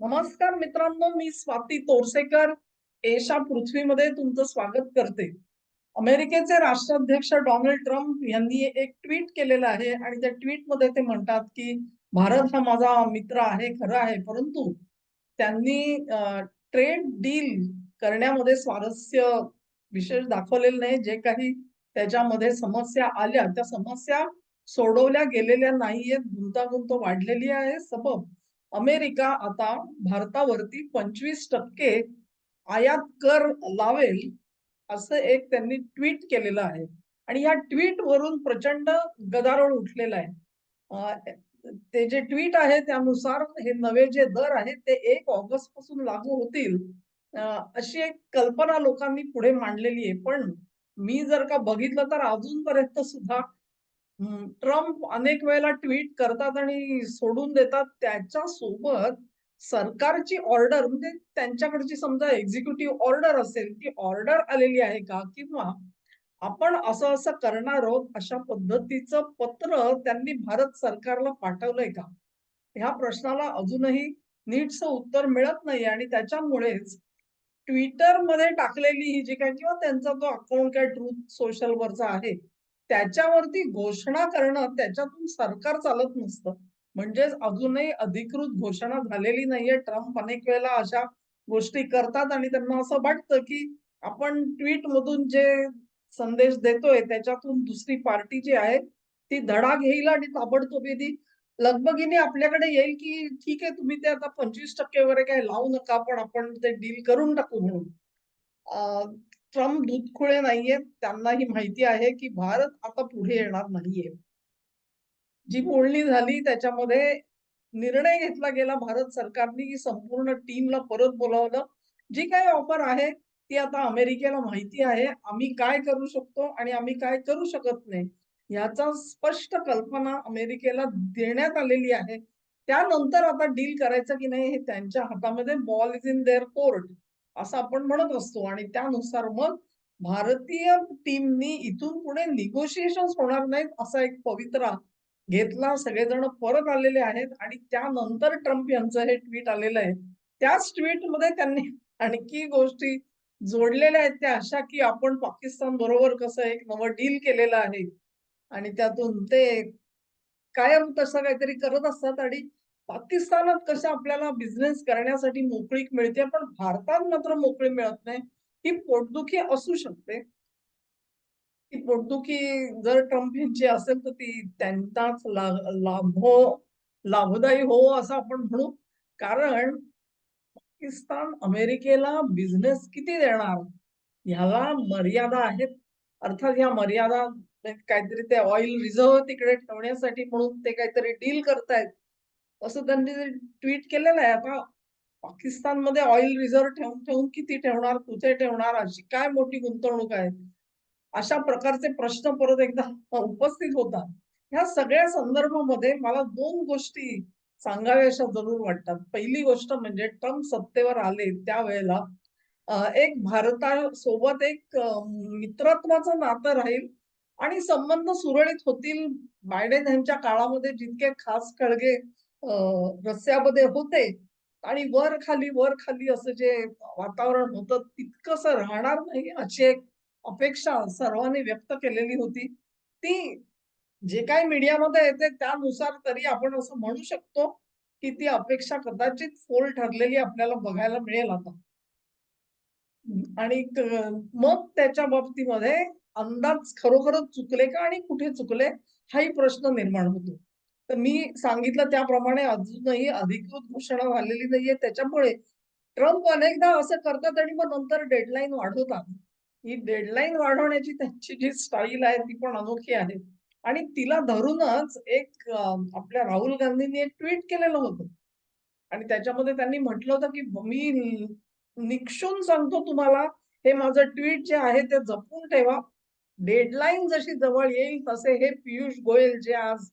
नमस्कार मित्रांनो मी स्वाती तोरसेकर. एशा पृथ्वीमध्ये तुमचं स्वागत करते. अमेरिकेचे राष्ट्राध्यक्ष डोनाल्ड ट्रम्प यांनी एक ट्विट केलेलं आहे आणि त्या ट्विटमध्ये ते म्हणतात की भारत हा माझा मित्र आहे खरं आहे. परंतु त्यांनी ट्रेड डील करण्यामध्ये स्वारस्य विशेष दाखवलेलं नाही. जे काही त्याच्यामध्ये समस्या आल्या त्या समस्या सोडवल्या गेलेल्या नाहीयेत. गुंतागुंत वाढलेली आहे. सबब अमेरिका आता भारतावरती पंचवीस टक्के आयात कर लावेल असं एक त्यांनी ट्विट केलेलं आहे. आणि या ट्विट वरून प्रचंड गदारोळ उठलेला आहे. ते जे ट्विट आहे त्यानुसार हे नवे जे दर आहेत ते एक ऑगस्टपासून लागू होतील. अशी एक कल्पना लोकांनी पुढे मांडलेली आहे. पण मी जर का बघितलं तर अजूनपर्यंत सुद्धा ट्रम्प अनेक वेळेला ट्विट करतात आणि सोडून देतात त्याच्या सोबत सरकारची ऑर्डर म्हणजे त्यांच्याकडची समजा एक्झिक्युटिव्ह ऑर्डर असेल ती ऑर्डर आलेली आहे का? किंवा आपण असं असं करणार आहोत अशा पद्धतीचं पत्र त्यांनी भारत सरकारला पाठवलंय का? ह्या प्रश्नाला अजूनही नीटचं उत्तर मिळत नाही आणि त्याच्यामुळेच ट्विटरमध्ये टाकलेली ही जी काय किंवा त्यांचा जो अकाउंट काय ट्रूथ सोशल वरचा आहे त्याच्यावरती घोषणा करणं त्याच्यातून सरकार चालत नसतं. म्हणजेच अजूनही अधिकृत घोषणा झालेली नाहीये. ट्रम्प अनेक वेळेला अशा गोष्टी करतात आणि त्यांना असं वाटतं की आपण ट्विट मधून जे संदेश देतोय त्याच्यातून दुसरी पार्टी जी आहे ती धडा घेईल आणि ताबडतोब ती लगबगीने आपल्याकडे येईल की ठीक आहे तुम्ही ते आता पंचवीस टक्के वगैरे काही लावू नका पण आपण ते डील करून टाकू म्हणून. ट्रम्प दूधखुळे नाहीयेत. त्यांना ही माहिती आहे की भारत आता पुढे येणार नाहीये. जी बोलणी झाली त्याच्यामध्ये निर्णय घेतला गेला. भारत सरकारने की संपूर्ण टीमला परत बोलावलं. जी काही ऑफर आहे ती आता अमेरिकेला माहिती आहे. आम्ही काय करू शकतो आणि आम्ही काय करू शकत नाही याचा स्पष्ट कल्पना अमेरिकेला देण्यात आलेली आहे. त्यानंतर आता डील करायचं की नाही हे त्यांच्या हातामध्ये. Ball is in there court असं आपण म्हणत असतो. आणि त्यानुसार मग भारतीय टीमनी इथून पुढे निगोशिएशन होणार नाहीत असा एक पवित्रा घेतला. सगळेजण परत आलेले आहेत. आणि त्यानंतर ट्रम्प यांचं हे ट्विट आलेलं आहे. त्याच ट्विटमध्ये त्यांनी आणखी गोष्टी जोडलेल्या आहेत. त्या अशा की आपण पाकिस्तान बरोबर कसं एक नवं डील केलेलं आहे. आणि त्यातून ते कायम तसं काहीतरी करत असतात. आणि पाकिस्तानात कशा आपल्याला बिझनेस करण्यासाठी मोकळीक मिळते पण भारतात मात्र मोकळी मिळत नाही. ही पोटदुखी असू शकते. ती पोटदुखी जर ट्रम्प यांची असेल तर ती त्यांनाच लाभ हो, लाभदायी हो असं आपण म्हणू. कारण पाकिस्तान अमेरिकेला बिझनेस किती देणार? ह्याला मर्यादा आहेत. अर्थात ह्या मर्यादा काहीतरी ते ऑइल रिझर्व तिकडे ठेवण्यासाठी म्हणून ते काहीतरी डील करतायत. असं त्यांनी ट्विट केलेलं आहे आता पाकिस्तानमध्ये ऑइल रिझर्व ठेवून ठेवून किती ठेवणार कुठे ठेवणार अशी काय मोठी गुंतवणूक आहे? अशा प्रकारचे प्रश्न परत एकदा उपस्थित होतात. ह्या सगळ्या संदर्भामध्ये मला दोन गोष्टी सांगाव्याशा जरूर वाटतात. पहिली गोष्ट म्हणजे ट्रम्प सत्तेवर आले त्यावेळेला एक भारतासोबत एक मित्रत्वाचं नातं राहील आणि संबंध सुरळीत होतील. बायडेन यांच्या काळामध्ये जितके खास खळगे रस्त्यामध्ये होते. आणि वर खाली वर खाली असं जे वातावरण होतं तितकस राहणार नाही अशी एक अपेक्षा सर्वांनी व्यक्त केलेली होती. ती जे काही मीडियामध्ये येते त्यानुसार तरी आपण असं म्हणू शकतो की ती अपेक्षा कदाचित फोल ठरलेली आपल्याला बघायला मिळेल आता. आणि मग त्याच्या बाबतीमध्ये अंदाज खरोखरच चुकले का आणि कुठे चुकले हाही प्रश्न निर्माण होतो. तर मी सांगितलं त्याप्रमाणे अजूनही अधिकृत घोषणा झालेली नाहीये. त्याच्यामुळे ट्रम्प अनेकदा असं करतात आणि मग नंतर डेडलाईन वाढवतात. ही डेडलाईन वाढवण्याची त्यांची जी स्टाईल आहे ती पण अनोखी आहे. आणि तिला धरूनच एक आपल्या राहुल गांधींनी एक ट्विट केलेलं होतं. आणि त्याच्यामध्ये त्यांनी म्हटलं होतं की मी निक्षून सांगतो तुम्हाला हे माझं ट्विट जे आहे ते जपून ठेवा. डेडलाईन जशी जवळ येईल तसे हे पियुष गोयल जे आज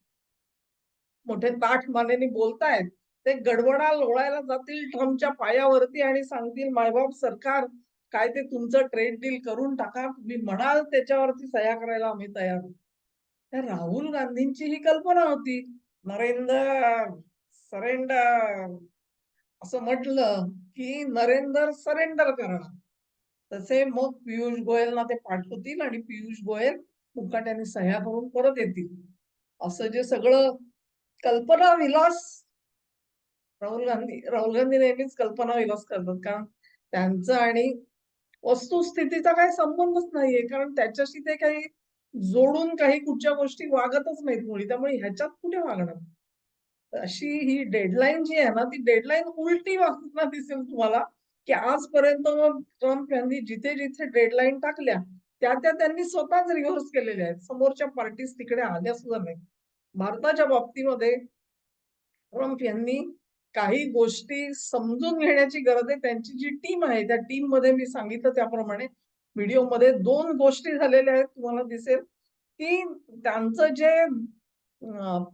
मोठे ताठ मानेने बोलतायत. ते गडबडा लोळायला जातील ट्रम्पच्या पायावरती आणि सांगतील मायबाप सरकार काय ते तुमचं ट्रेड डील करून टाका. तुम्ही म्हणाल त्याच्यावरती सह्या करायला आम्ही तयार. तर त्या राहुल गांधींची ही कल्पना होती. नरेंद्र सरेंडर असं म्हटलं की नरेंद्र सरेंडर करणार तसे मग पियुष गोयलना ते पाठवतील आणि पियुष गोयल मुकाट्याने सह्या करून परत येतील. असं जे सगळं कल्पना विलास. राहुल गांधी राहुल गांधी नेहमीच कल्पना विलास करतात कारण त्यांचं आणि वस्तुस्थितीचा काही संबंधच नाहीये. कारण त्याच्याशी ते काही जोडून काही कुठच्या गोष्टी वागतच नाहीत मुली. त्यामुळे ह्याच्यात कुठे वागणार? अशी ही डेडलाईन जी आहे ना ती डेडलाईन उलटी वागताना दिसेल तुम्हाला की आजपर्यंत मग ट्रम्प यांनी जिथे जिथे डेडलाईन टाकल्या त्या त्या त्यांनी स्वतःच रिव्हर्स केलेल्या आहेत. समोरच्या पार्टीज तिकडे आल्या सुद्धा नाही भारताच्या बाबतीमध्ये ट्रम्प यांनी काही गोष्टी समजून घेण्याची गरज आहे. त्यांची जी टीम आहे त्या टीममध्ये मी सांगितलं त्याप्रमाणे व्हिडिओमध्ये दोन गोष्टी झालेल्या आहेत. तुम्हाला दिसेल की त्यांचं जे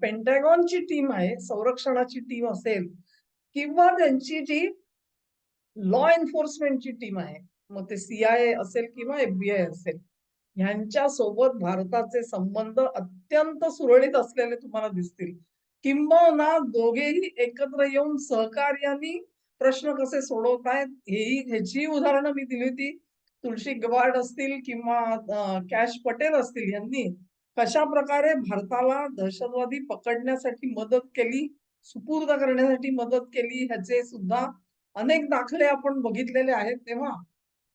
पेंटॅगॉनची टीम आहे संरक्षणाची टीम असेल किंवा त्यांची जी लॉ एन्फोर्समेंटची टीम आहे मग ते सीआयए असेल किंवा एफबीआय असेल ह्यांच्या सोबत भारताचे संबंध अत्यंत सुरळीत असलेले तुम्हाला दिसतील. किंबहुना दोघेही एकत्र येऊन सहकार्याने प्रश्न कसे सोडवत आहेत हेही ह्याची उदाहरणं मी दिली होती. तुळशी गवाड असतील किंवा कॅश पटेल असतील यांनी कशा प्रकारे भारताला दहशतवादी पकडण्यासाठी मदत केली सुपूर्द करण्यासाठी मदत केली ह्याचे सुद्धा अनेक दाखले आपण बघितलेले आहेत तेव्हा.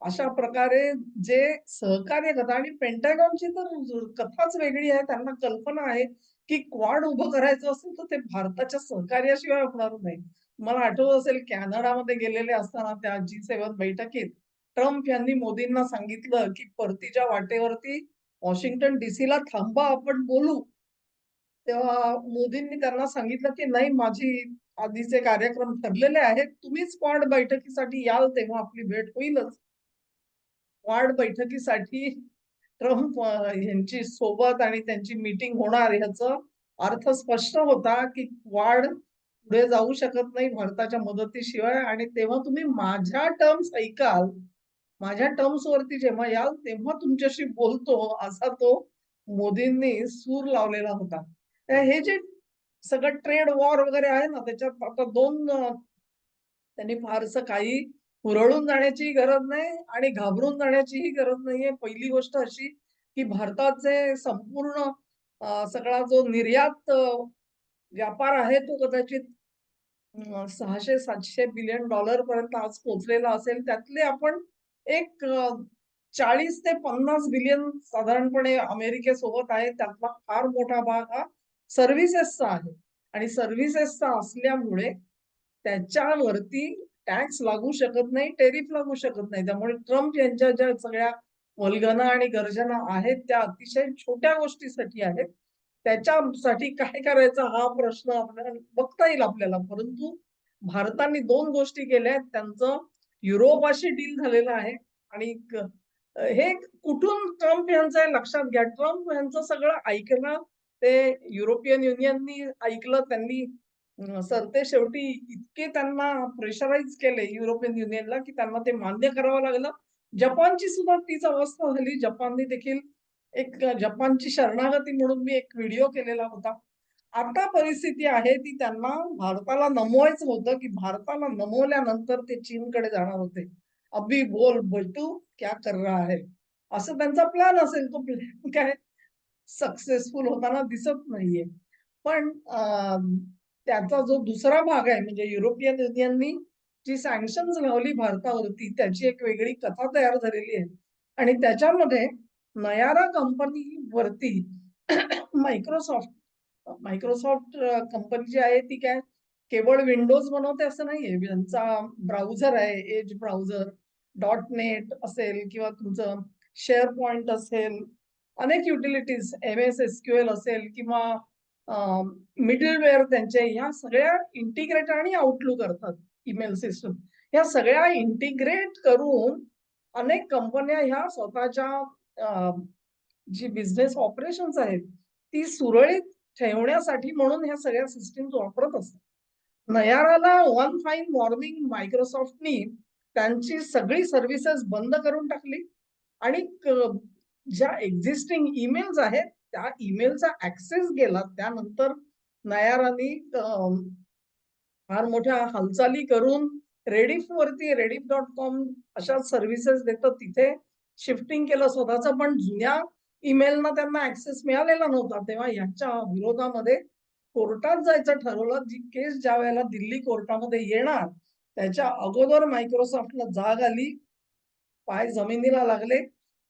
अशा प्रकारे जे सहकार्य करतात. आणि पेंटॅगॉनची तर कथाच वेगळी आहे. त्यांना कल्पना आहे की क्वाड उभं करायचं असेल तर ते भारताच्या सहकार्याशिवाय होणार नाही. मला आठवत असेल कॅनडामध्ये गेलेले असताना त्या जी सेवन बैठकीत ट्रम्प यांनी मोदींना सांगितलं की परतीच्या वाटेवरती वॉशिंग्टन डीसीला थांबा आपण बोलू. तेव्हा मोदींनी त्यांना सांगितलं की नाही माझी आधीचे कार्यक्रम ठरलेले आहेत. तुम्हीच क्वाड बैठकीसाठी याल तेव्हा आपली भेट होईलच. क्वाड बैठकीसाठी ट्रम्प यांची सोबत आणि त्यांची मीटिंग होणार ह्याच अर्थ स्पष्ट होता की क्वाड पुढे जाऊ शकत नाही भारताच्या मदतीशिवाय. आणि तेव्हा तुम्ही माझ्या टर्म्स ऐकाल. माझ्या टर्म्स वरती जेव्हा याल तेव्हा तुमच्याशी बोलतो असा तो मोदींनी सूर लावलेला होता. हे जे सगळं ट्रेड वॉर वगैरे आहे ना त्याच्यात आता दोन त्यांनी फारसं काही हुरळून जाण्याचीही गरज नाही आणि घाबरून जाण्याचीही गरज नाहीये. पहिली गोष्ट अशी की भारताचे संपूर्ण सगळा जो निर्यात व्यापार आहे तो कदाचित सहाशे सातशे बिलियन डॉलर पर्यंत आज पोहोचलेला असेल. त्यातले आपण एक चाळीस ते पन्नास बिलियन साधारणपणे अमेरिकेसोबत आहे. त्यातला फार मोठा भाग हा सर्व्हिसेसचा आहे. आणि सर्व्हिसेसचा असल्यामुळे त्याच्यावरती टॅक्स लागू शकत नाही टेरिफ लागू शकत नाही. त्यामुळे ट्रम्प यांच्या ज्या सगळ्या वल्गना आणि गर्जना आहेत त्या अतिशय छोट्या गोष्टीसाठी आहेत. त्याच्यासाठी काय करायचा हा प्रश्न आपल्याला बघता येईल आपल्याला. परंतु भारताने दोन गोष्टी केल्या आहेत. त्यांचं युरोपाशी डील झालेलं आहे आणि हे कुठून ट्रम्प यांचं लक्षात घ्या. ट्रम्प यांचं सगळं ऐकलं ते युरोपियन युनियननी ऐकलं त्यांनी सरते शेवटी इतके त्यांना प्रेशराईज केले युरोपियन युनियनला की त्यांना ते मान्य करावं लागलं. जपानची सुद्धा तीच अवस्था झाली. जपानने देखील एक जपानची शरणागती म्हणून मी एक व्हिडिओ केलेला होता. आता परिस्थिती आहे ती त्यांना भारताला नमवायचं होतं की भारताला नमवल्यानंतर ते चीनकडे जाणार होते. अभी बोल बटू क्या कर रहा है? असं त्यांचा प्लॅन असेल. तो प्लॅन काय? सक्सेसफुल होताना दिसत नाहीये. पण त्याचा जो दुसरा भाग आहे म्हणजे युरोपियन युनियननी जी सँक्शन लावली भारतावरती त्याची एक वेगळी कथा तयार झालेली आहे. आणि त्याच्यामध्ये नयारा कंपनी वरती मायक्रोसॉफ्ट मायक्रोसॉफ्ट कंपनी जी आहे ती काय? केवळ विंडोज बनवते असं नाहीये. त्यांचा ब्राउझर आहे एज ब्राउझर डॉट नेट असेल किंवा तुमचं शेअर पॉइंट असेल अनेक utilities M S S Q L असेल किंवा मिडलवेअर त्यांचे ह्या सगळ्या इंटिग्रेट आणि आउटलुक करतात ईमेल सिस्टम ह्या सगळ्या इंटिग्रेट करून अनेक कंपन्या ह्या स्वतःच्या जी बिझनेस ऑपरेशन्स आहेत ती सुरळीत ठेवण्यासाठी म्हणून ह्या सगळ्या सिस्टीम वापरत असतात. नयाराला वन फाईन मॉर्निंग मायक्रोसॉफ्टनी त्यांची सगळी सर्व्हिसेस बंद करून टाकली आणि ज्या एक्झिस्टिंग ईमेल्स आहेत त्या ईमेलचा ऍक्सेस गेला त्यानंतर नयारांनी फार मोठ्या हालचाली करून रेडिफ वरती रेडिफ डॉट कॉम अशा सर्व्हिसेस देतात. तिथे शिफ्टिंग केलं स्वतःचं पण जुन्या ईमेलना त्यांना ऍक्सेस मिळालेला नव्हता. तेव्हा याच्या विरोधामध्ये कोर्टात जायचं ठरवलं. जी केस ज्या वेळेला दिल्ली कोर्टामध्ये येणार त्याच्या अगोदर मायक्रोसॉफ्टला जाग आली पाय जमिनीला लागले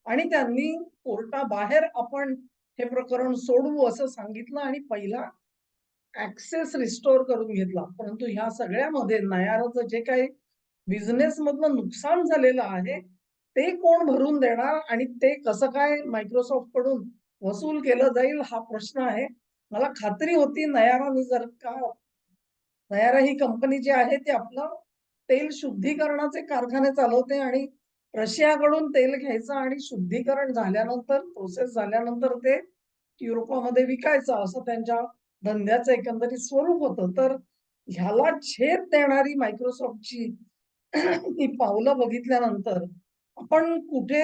आणि त्यांनी कोर्टाबाहेर आपण हे प्रकरण सोडवू असं सांगितलं आणि पहिला ऍक्सेस रिस्टोर करून घेतला. परंतु ह्या सगळ्यामध्ये नयाराचं जे काही बिझनेस मधलं नुकसान झालेलं आहे ते कोण भरून देणार आणि ते कसं काय मायक्रोसॉफ्टकडून वसूल केलं जाईल हा प्रश्न आहे. मला खात्री होती नयाराने जर का नयारा ही कंपनी जी आहे ती आपलं तेल शुद्धीकरणाचे कारखाने चालवते आणि रशियाकडून तेल घ्यायचं आणि शुद्धीकरण झाल्यानंतर प्रोसेस झाल्यानंतर ते युरोपामध्ये विकायचं असं त्यांच्या धंद्याचं एकंदरीत स्वरूप होतं. तर ह्याला छेद देणारी मायक्रोसॉफ्टची ती पावलं बघितल्यानंतर आपण कुठे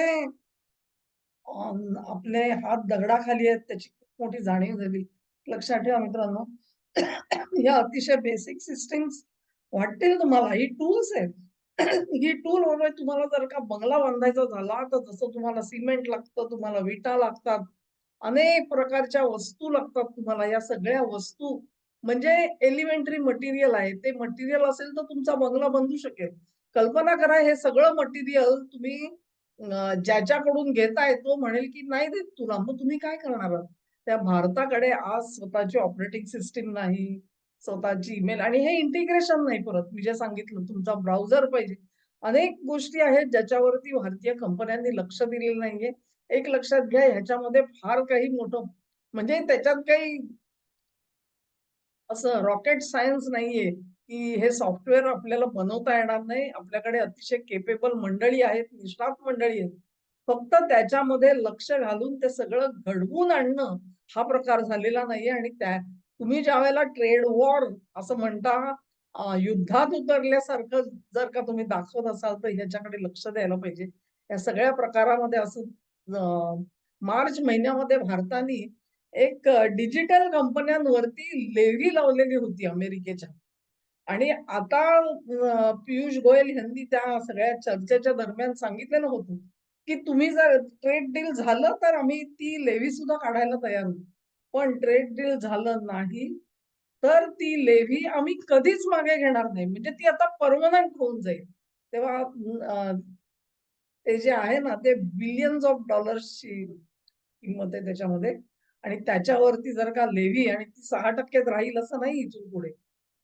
आपले हात दगडाखाली आहेत त्याची खूप मोठी जाणीव झाली. लक्षात ठेवा मित्रांनो. या अतिशय बेसिक सिस्टीम्स वाटतील तुम्हाला. ही टूल्स आहेत. ही टूल वगैरे तुम्हाला जर का बंगला बांधायचा झाला तर जसं तुम्हाला सिमेंट लागतं तुम्हाला विटा लागतात अनेक प्रकारच्या वस्तू लागतात तुम्हाला. या सगळ्या वस्तू म्हणजे एलिमेंटरी मटेरियल आहे. ते मटेरियल असेल तर तुमचा बंगला बांधू शकेल. कल्पना करा हे सगळं मटेरियल तुम्ही ज्याच्याकडून घेताय तो म्हणेल की नाही देत तुला. मग तुम्ही काय करणार आहात? त्या भारताकडे आज स्वतःची ऑपरेटिंग सिस्टीम नाही. स्वतःची ईमेल आणि हे इंटिग्रेशन नाही परत. मी जे सांगितलं तुमचा ब्राउझर पाहिजे. अनेक गोष्टी आहेत ज्याच्यावरती भारतीय कंपन्यांनी लक्ष दिलेलं नाहीये. एक लक्षात घ्या ह्याच्यामध्ये फार काही मोठं म्हणजे त्याच्यात काही असं रॉकेट सायन्स नाहीये की हे सॉफ्टवेअर आपल्याला बनवता येणार नाही. आपल्याकडे अतिशय केपेबल मंडळी आहेत निष्णात मंडळी आहेत. फक्त त्याच्यामध्ये लक्ष घालून ते सगळं घडवून आणणं हा प्रकार झालेला नाहीये. आणि त्या तुम्ही ज्या वेळेला ट्रेड वॉर असं म्हणता युद्धात उतरल्यासारखं जर का तुम्ही दाखवत असाल तर ह्याच्याकडे लक्ष द्यायला पाहिजे. या सगळ्या प्रकारामध्ये असं मार्च महिन्यामध्ये भारताने एक डिजिटल कंपन्यांवरती लेव्ही लावलेली होती अमेरिकेच्या. आणि आता पियुष गोयल यांनी त्या सगळ्या चर्चेच्या दरम्यान सांगितलेलं होतं की तुम्ही जर ट्रेड डील झालं तर आम्ही ती लेव्ही सुद्धा काढायला तयार होतो पण ट्रेड डील झालं नाही तर ती लेव्ही आम्ही कधीच मागे घेणार नाही. म्हणजे ती आता परमनंट होऊन जाईल. तेव्हा ते जे आहे ना ते बिलियन्स ऑफ डॉलर्सची किंमत आहे त्याच्यामध्ये. आणि त्याच्यावरती जर का लेव्ही आणि ती सहा टक्क्यात राहील असं नाही इथून पुढे.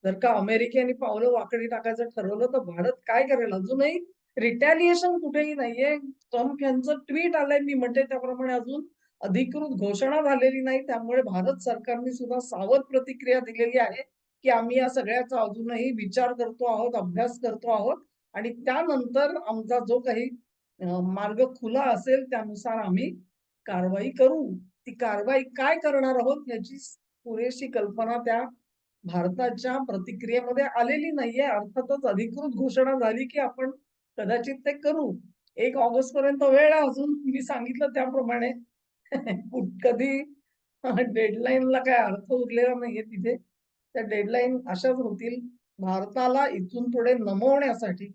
जर का अमेरिकेने पावलं वाकडी टाकायचं ठरवलं तर भारत काय करेल? अजूनही रिटॅलिएशन कुठेही नाहीये. ट्रम्प यांचं ट्विट आलंय मी म्हणते त्याप्रमाणे अजून. अधिकृत घोषणा झालेली नाही. त्यामुळे भारत सरकारने सुद्धा सावध प्रतिक्रिया दिलेली आहे की आम्ही या सगळ्याचा अजूनही विचार करतो आहोत अभ्यास करतो आहोत. आणि त्यानंतर आमचा जो काही मार्ग खुला असेल त्यानुसार आम्ही कारवाई करू. ती कारवाई काय करणार आहोत याची पुरेशी कल्पना त्या भारताच्या प्रतिक्रियेमध्ये आलेली नाहीये. अर्थातच अधिकृत घोषणा झाली की आपण कदाचित ते करू. एक ऑगस्ट पर्यंत वेळ आहे अजून. मी सांगितलं त्याप्रमाणे. कधी? डेडलाईनला काय अर्थ उरलेला नाहीये तिथे. त्या डेडलाईन अशाच होतील. भारताला इथून पुढे नमवण्यासाठी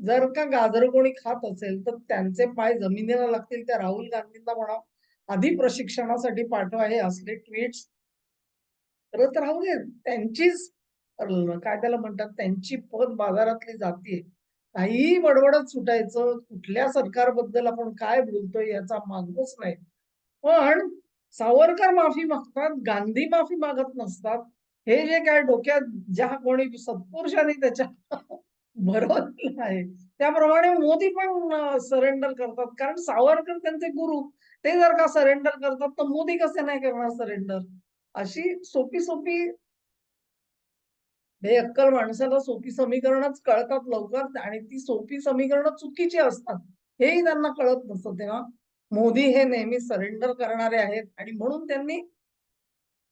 जर का गाजर कोणी खात असेल तर त्यांचे पाय जमिनीला लागतील. त्या राहुल गांधींना म्हणा आधी प्रशिक्षणासाठी पाठवा हे असले ट्विट्स करत राहू दे त्यांचीच काय त्याला म्हणतात? त्यांची पद बाजारातली जातीये काहीही बडबडत सुटायचं कुठल्या सरकारबद्दल आपण काय बोलतोय याचा मागोच नाही. पण सावरकर माफी मागतात गांधी माफी मागत नसतात. हे जे काय डोक्यात ज्या कोणी सत्पुरुषांनी त्याच्या भरवलेलं आहे त्याप्रमाणे मोदी पण सरेंडर करतात. कारण सावरकर त्यांचे गुरु ते जर का सरेंडर करतात तर मोदी कसे नाही करणार सरेंडर अशी सोपी सोपी हे अक्कल माणसाला सोपी समीकरणच कळतात लवकर आणि ती सोपी समीकरणं चुकीची असतात. हेही त्यांना कळत नसतं तेव्हा. मोदी हे नेहमी सरेंडर करणारे आहेत आणि म्हणून त्यांनी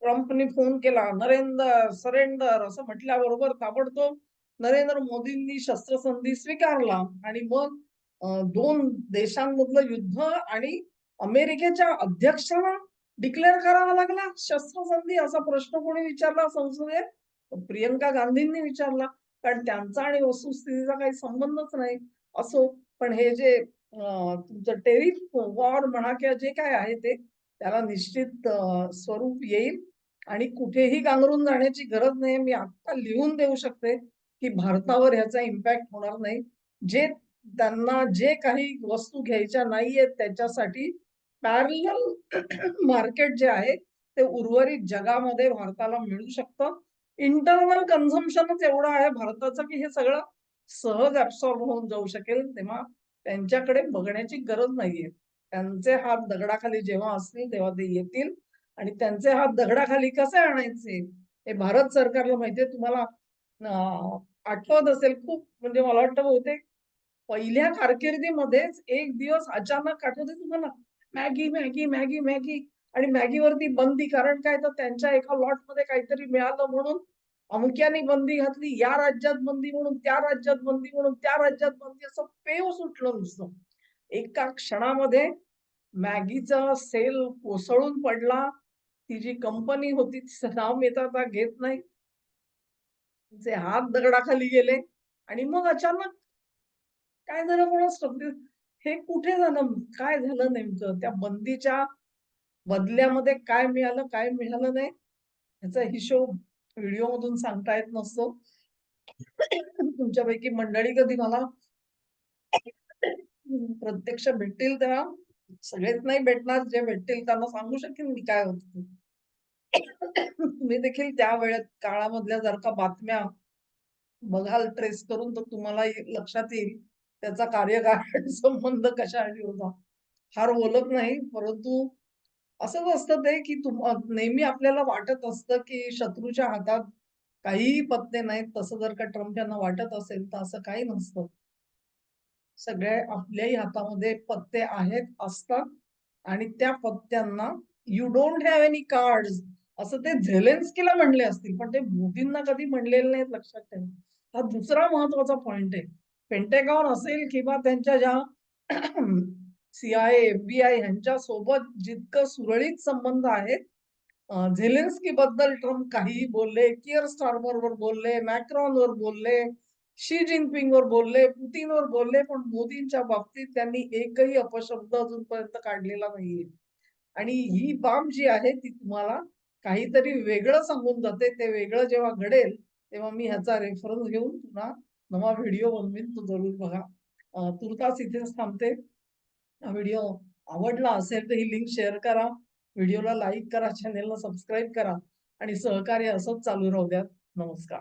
ट्रम्पनी फोन केला नरेंद्र सरेंडर असं म्हटल्याबरोबर ताबडतोब नरेंद्र मोदींनी शस्त्रसंधी स्वीकारला आणि मग दोन देशांमधलं युद्ध आणि अमेरिकेच्या अध्यक्षांना डिक्लेअर करावा लागला. शस्त्रसंधी असा प्रश्न कोणी विचारला? संसदेत? प्रियंका गांधींनी विचारला. कारण त्यांचा आणि वस्तुस्थितीचा काही संबंधच नाही. असो पण हे जे तुमचं टेरिफ वॉर म्हणा किंवा जे काय आहे ते त्याला निश्चित स्वरूप येईल. आणि कुठेही गांगरून जाण्याची गरज नाही. मी आता लिहून देऊ शकते की भारतावर ह्याचा इम्पॅक्ट होणार नाही. जे त्यांना जे काही वस्तू घ्यायच्या नाहीयेत त्याच्यासाठी पॅरल मार्केट जे आहे ते उर्वरित जगामध्ये भारताला मिळू शकतं. इंटरनल कन्झम्पशनच एवढं आहे भारताचं की हे सगळं सहज ऍब्सॉर्ब होऊन जाऊ शकेल. तेव्हा त्यांच्याकडे बघण्याची गरज नाहीये. त्यांचे हात दगडाखाली जेव्हा असतील तेव्हा ते येतील. आणि त्यांचे हात दगडाखाली कसे आणायचे हे भारत सरकारला माहितीये. तुम्हाला आठवत असेल खूप म्हणजे मला वाटतं बहुतेक पहिल्या कारकिर्दीमध्येच एक दिवस अचानक आठवते तुम्हाला? Maggi Maggi Maggi Maggi. आणि मॅगीवरती बंदी. कारण काय? तर त्यांच्या एका लॉटमध्ये काहीतरी मिळालं म्हणून अमुक्याने बंदी घातली या राज्यात बंदी म्हणून त्या राज्यात बंदी म्हणून त्या राज्यात बंदी असं पेव सुटलं नुसतं. एका क्षणामध्ये मॅगीचा सेल कोसळून पडला. ती जी कंपनी होती तिचं नाव मी आता घेत नाही. तिचे हात दगडाखाली गेले. आणि मग अचानक काय झालं म्हणून हे कुठे झालं? काय झालं नेमकं? त्या बंदीच्या बदल्यामध्ये काय मिळालं काय मिळालं नाही? याचा हिशोब व्हिडिओ मधून सांगता येत नसतो तुमच्यापैकी मंडळी कधी मला प्रत्यक्ष भेटतील तेव्हा सगळेच नाही भेटणार जे भेटतील त्यांना सांगू शकेन मी काय होत. तुम्ही देखील त्या वेळेत काळामधल्या जर का बातम्या बघाल ट्रेस करून तर तुम्हाला लक्षात येईल त्याचा कार्यकाळ संबंध कशाशी होता. फार बोलत नाही परंतु असंच असतं ते की तुम नेहमी आपल्याला वाटत असतं की शत्रूच्या हातात काहीही पत्ते नाहीत. तसं जर का ट्रम्प यांना वाटत असेल तर असं काही नसतं. सगळे आपल्याही हातामध्ये पत्ते आहेत असतात. आणि त्या पत्त्यांना you don't have any card असं ते झेलेन्स्कीला म्हणले असतील. पण ते मोदींना कधी म्हणलेले नाहीत लक्षात ठेवा. हा दुसरा महत्त्वाचा पॉइंट आहे. पेंटेगॉन असेल किंवा त्यांच्या ज्या सीआय एफबीआय यांच्या सोबत जितकं सुरळीत संबंध आहेत झेलेन्स्की बद्दल ट्रम्प काहीही बोलले किअर स्टार्मर वर बोलले मॅक्रॉन वर बोलले शी जिनपिंग वर बोलले पुतीन वर बोलले पण मोदींच्या बाबतीत त्यांनी एकही अपशब्द अजूनपर्यंत काढलेला नाहीये. आणि ही बाब जी आहे ती तुम्हाला काहीतरी वेगळं सांगून जाते. ते वेगळं जेव्हा घडेल तेव्हा मी ह्याचा रेफरन्स घेऊन पुन्हा नवा व्हिडिओ बनवीन तो जरूर बघा. तुर्तास इथेच थांबते. व्हिडिओ आवडला असेल तर ही लिंक शेअर करा. व्हिडिओला लाईक करा चॅनेलला सबस्क्राईब करा आणि सहकार्य असंच चालू राहू द्यात. नमस्कार.